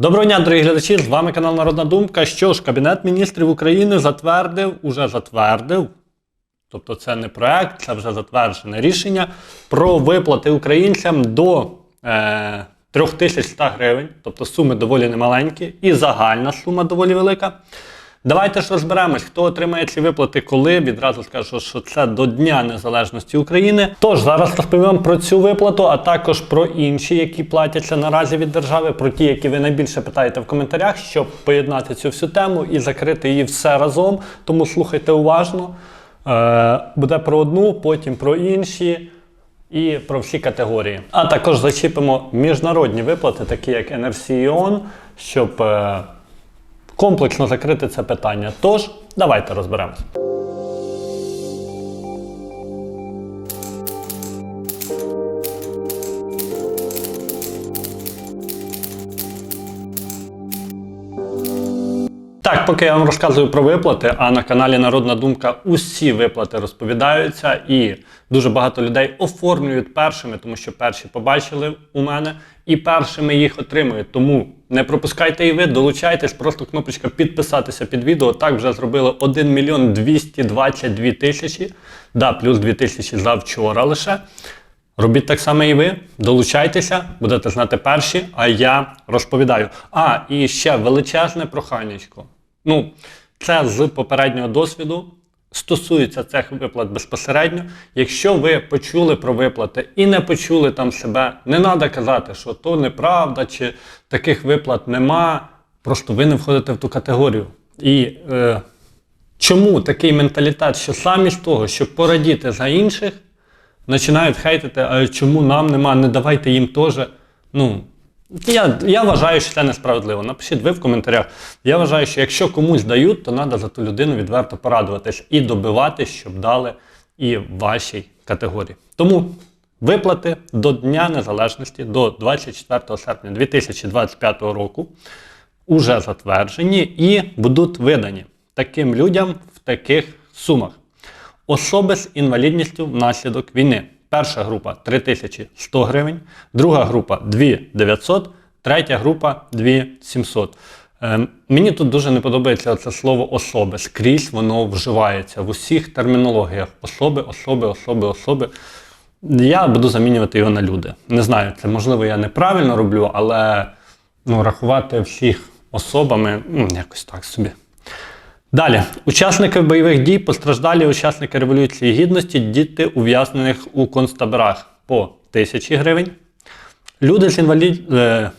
Доброго дня, дорогі глядачі! З вами канал Народна Думка. Що ж, Кабінет міністрів України затвердив, уже затвердив, тобто це не проект, це вже затверджене рішення про виплати українцям до е, 3100 гривень, тобто суми доволі немаленькі, і загальна сума доволі велика. Давайте ж розберемось, хто отримає ці виплати, коли. Відразу скажу, що це до Дня Незалежності України. Тож зараз розповім про цю виплату, а також про інші, які платяться наразі від держави, про ті, які ви найбільше питаєте в коментарях, щоб поєднати цю всю тему і закрити її все разом. Тому слухайте уважно. Е, буде про одну, потім про інші. І про всі категорії. А також зачіпимо міжнародні виплати, такі як NRC і щоб е, комплексно закрити це питання. Тож, давайте розберемось. Так, поки я вам розказую про виплати, а на каналі Народна Думка усі виплати розповідаються, і дуже багато людей оформлюють першими, тому що перші побачили у мене і першими їх отримують. Тому не пропускайте і ви, долучайтесь, просто кнопочка підписатися під відео. Так вже зробили 1 мільйон 222 тисячі, да, плюс 2 тисячі за вчора лише. Робіть так само і ви, долучайтеся, будете знати перші, а я розповідаю. А, і ще величезне проханнячко. Ну, це з попереднього досвіду стосується цих виплат безпосередньо. Якщо ви почули про виплати і не почули там себе, не треба казати, що то неправда, чи таких виплат нема. Просто ви не входите в ту категорію. І е, чому такий менталітет, що замість того, щоб порадіти за інших, починають хейтити, а чому нам нема, не давайте їм теж. Ну, я, я вважаю, що це несправедливо. Напишіть ви в коментарях. Я вважаю, що якщо комусь дають, то треба за ту людину відверто порадуватись і добиватись, щоб дали і вашій категорії. Тому виплати до Дня Незалежності, до 24 серпня 2025 року, уже затверджені і будуть видані таким людям в таких сумах. Особи з інвалідністю внаслідок війни. Перша група 3100 гривень, друга група 2900, третя група 2700. Е, мені тут дуже не подобається це слово особи. Скрізь воно вживається в усіх термінологіях. Особи, особи, особи, особи. Я буду замінювати його на люди. Не знаю, це можливо я неправильно роблю, але ну, рахувати всіх особами ну, якось так собі. Далі, учасники бойових дій, постраждалі учасники Революції Гідності, діти ув'язнених у концтаборах по 1000 гривень. Люди з інвалід... Е,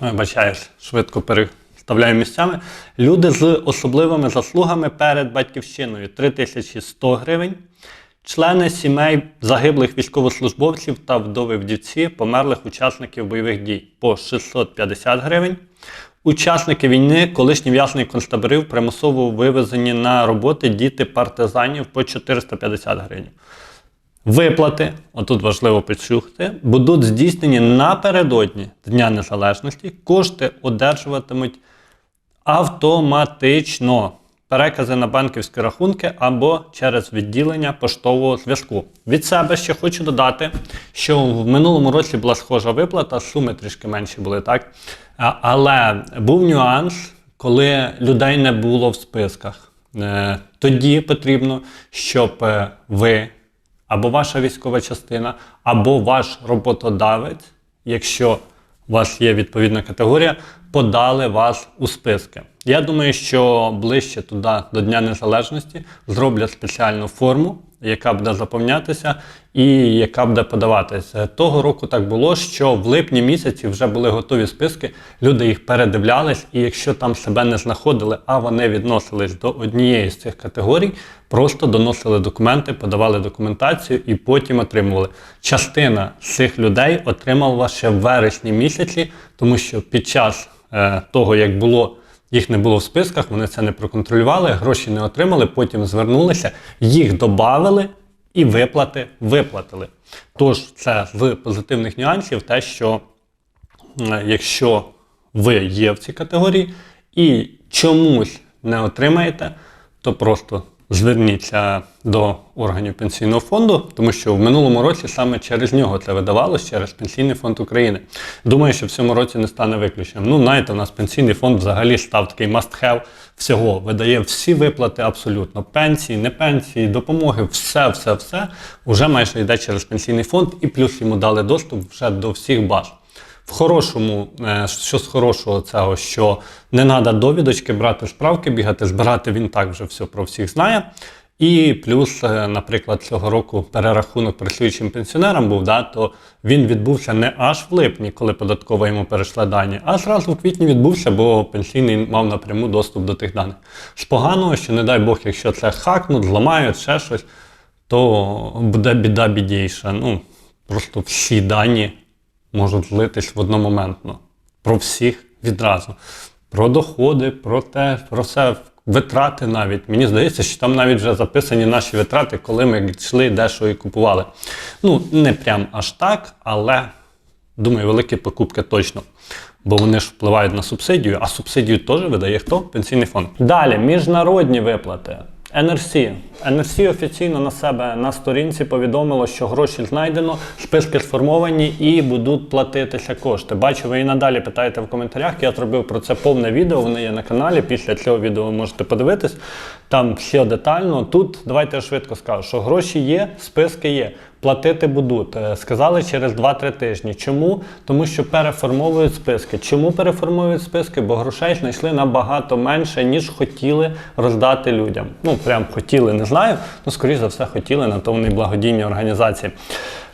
вибачаюсь, швидко переставляю місцями. Люди з особливими заслугами перед батьківщиною 3100 гривень. Члени сімей загиблих військовослужбовців та вдови вдівці померлих учасників бойових дій по 650 гривень. Учасники війни, колишні в'язні концтаборів, примусово вивезені на роботи діти партизанів по 450 гривень. Виплати, отут важливо підчухати, будуть здійснені напередодні Дня Незалежності. Кошти одержуватимуть автоматично перекази на банківські рахунки або через відділення поштового зв'язку. Від себе ще хочу додати, що в минулому році була схожа виплата, суми трішки менші були, так? Але був нюанс, коли людей не було в списках. Е, Тоді потрібно, щоб е, ви або ваша військова частина, або ваш роботодавець, якщо у вас є відповідна категорія, подали вас у списки. Я думаю, що ближче туди до Дня Незалежності зроблять спеціальну форму, яка буде заповнятися і яка буде подаватися. Того року так було, що в липні місяці вже були готові списки, люди їх передивлялись, і якщо там себе не знаходили, а вони відносились до однієї з цих категорій, просто доносили документи, подавали документацію і потім отримували. Частина цих людей отримала ще в вересні місяці, тому що під час е, того, як було їх не було в списках, вони це не проконтролювали, гроші не отримали, потім звернулися, їх додали і виплати виплатили. Тож це з позитивних нюансів те, що якщо ви є в цій категорії і чомусь не отримаєте, то просто зверніться до органів пенсійного фонду, тому що в минулому році саме через нього це видавалось, через Пенсійний фонд України. Думаю, що в цьому році не стане виключенням. Ну, знаєте, у нас пенсійний фонд взагалі став такий must-have всього. Видає всі виплати абсолютно. Пенсії, не пенсії, допомоги, все, все, все уже майже йде через пенсійний фонд, і плюс йому дали доступ вже до всіх баз. В хорошому, е, що з хорошого цього, що не треба довідочки брати справки, бігати, збирати, він так вже все про всіх знає. І плюс, е, наприклад, цього року перерахунок працюючим пенсіонерам був, да, то він відбувся не аж в липні, коли податкова йому перейшла дані, а зразу в квітні відбувся, бо пенсійний мав напряму доступ до тих даних. З поганого, що не дай Бог, якщо це хакнуть, зламають ще щось, то буде біда бідійша. Ну, просто всі дані можуть злитись в одномоментно. Про всіх відразу. Про доходи, про те, про все, витрати навіть. Мені здається, що там навіть вже записані наші витрати, коли ми йшли дещо і купували. Ну, не прям аж так, але думаю, великі покупки точно. Бо вони ж впливають на субсидію, а субсидію теж видає хто? Пенсійний фонд. Далі, міжнародні виплати. NRC. NRC офіційно на себе на сторінці повідомило, що гроші знайдено, списки сформовані і будуть платитися кошти. Бачу, ви і надалі питаєте в коментарях. Я зробив про це повне відео. Воно є на каналі. Після цього відео ви можете подивитись. Там все детально. Тут давайте я швидко скажу, що гроші є, списки є. Платити будуть. Е, Сказали через 2-3 тижні. Чому? Тому що переформовують списки. Чому переформують списки? Бо грошей знайшли набагато менше, ніж хотіли роздати людям. Ну, прям хотіли, не знаю. Ну, скоріш за все, хотіли, на то вони благодійні організації.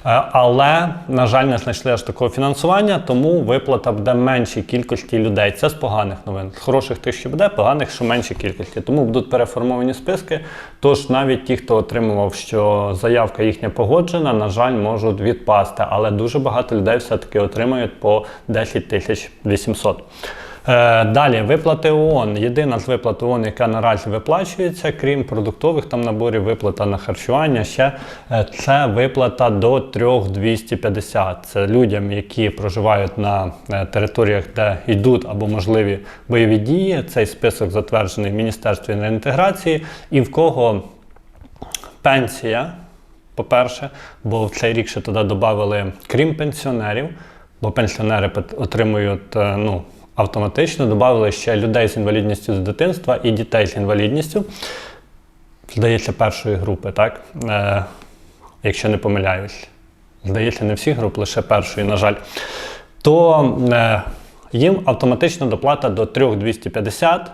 Е, Але, на жаль, не знайшли аж такого фінансування, тому виплата буде меншій кількості людей. Це з поганих новин. З хороших тих, що буде, поганих, що меншій кількості. Тому будуть переформовані списки. Тож навіть ті, хто отримував, що заявка їхня погоджена, на жаль, можуть відпасти. Але дуже багато людей все-таки отримають по 10 тисяч 800. Е, Далі виплати ООН. Єдина з виплат ООН, яка наразі виплачується, крім продуктових там наборів, виплата на харчування. Ще е, це виплата до 3250. Це людям, які проживають на е, територіях, де йдуть або можливі бойові дії. Цей список затверджений в Міністерстві реінтеграції, і в кого пенсія. По-перше, бо в цей рік ще туди додали, крім пенсіонерів, бо пенсіонери отримують ну, автоматично, додали ще людей з інвалідністю з дитинства і дітей з інвалідністю. Здається, першої групи, так? Е, якщо не помиляюсь. Здається, не всіх груп, лише першої, на жаль. То е, їм автоматично доплата до 3250.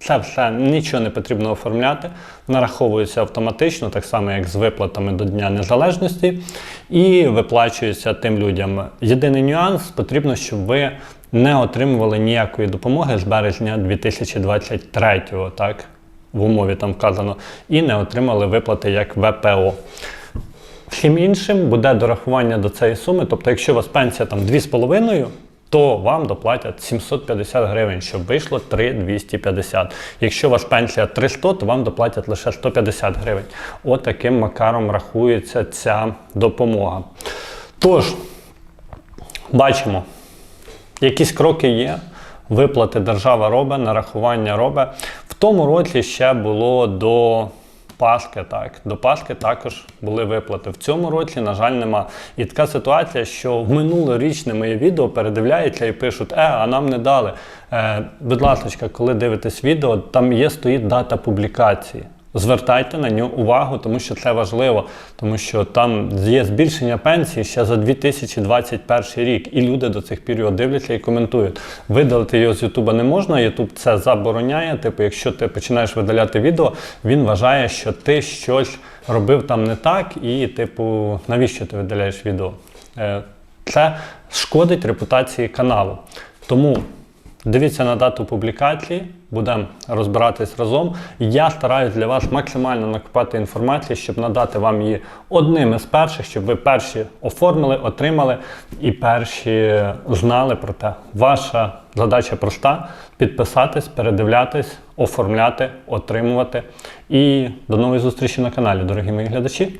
Це все нічого не потрібно оформляти, нараховується автоматично, так само як з виплатами до Дня Незалежності, і виплачується тим людям. Єдиний нюанс потрібно, щоб ви не отримували ніякої допомоги з березня 2023, так, в умові там вказано, і не отримали виплати як ВПО. Всім іншим буде дорахування до цієї суми. Тобто, якщо у вас пенсія там 2,5, то вам доплатять 750 гривень, щоб вийшло 3,250. Якщо вас пенсія 300, то вам доплатять лише 150 гривень. От таким макаром рахується ця допомога. Тож, бачимо, якісь кроки є. Виплати держава робить, нарахування робить. В тому році ще було до Пасхи, так. До Пасхи також були виплати. В цьому році, на жаль, нема. І така ситуація, що в минулорічне моє відео передивляються і пишуть, е, а нам не дали. Е, будь ласка, коли дивитесь відео, там є стоїть дата публікації. Звертайте на нього увагу, тому що це важливо, тому що там є збільшення пенсії ще за 2021 рік, і люди до цих пір його дивляться і коментують. Видалити його з Ютуба не можна, Ютуб це забороняє. Типу, якщо ти починаєш видаляти відео, він вважає, що ти щось робив там не так, і, типу, навіщо ти видаляєш відео? Е, Це шкодить репутації каналу. Тому Дивіться на дату публікації, будемо розбиратись разом. Я стараюсь для вас максимально накопати інформацію, щоб надати вам її одним із перших, щоб ви перші оформили, отримали і перші знали про те. Ваша задача проста: підписатись, передивлятись, оформляти, отримувати. І до нової зустрічі на каналі, дорогі мої глядачі.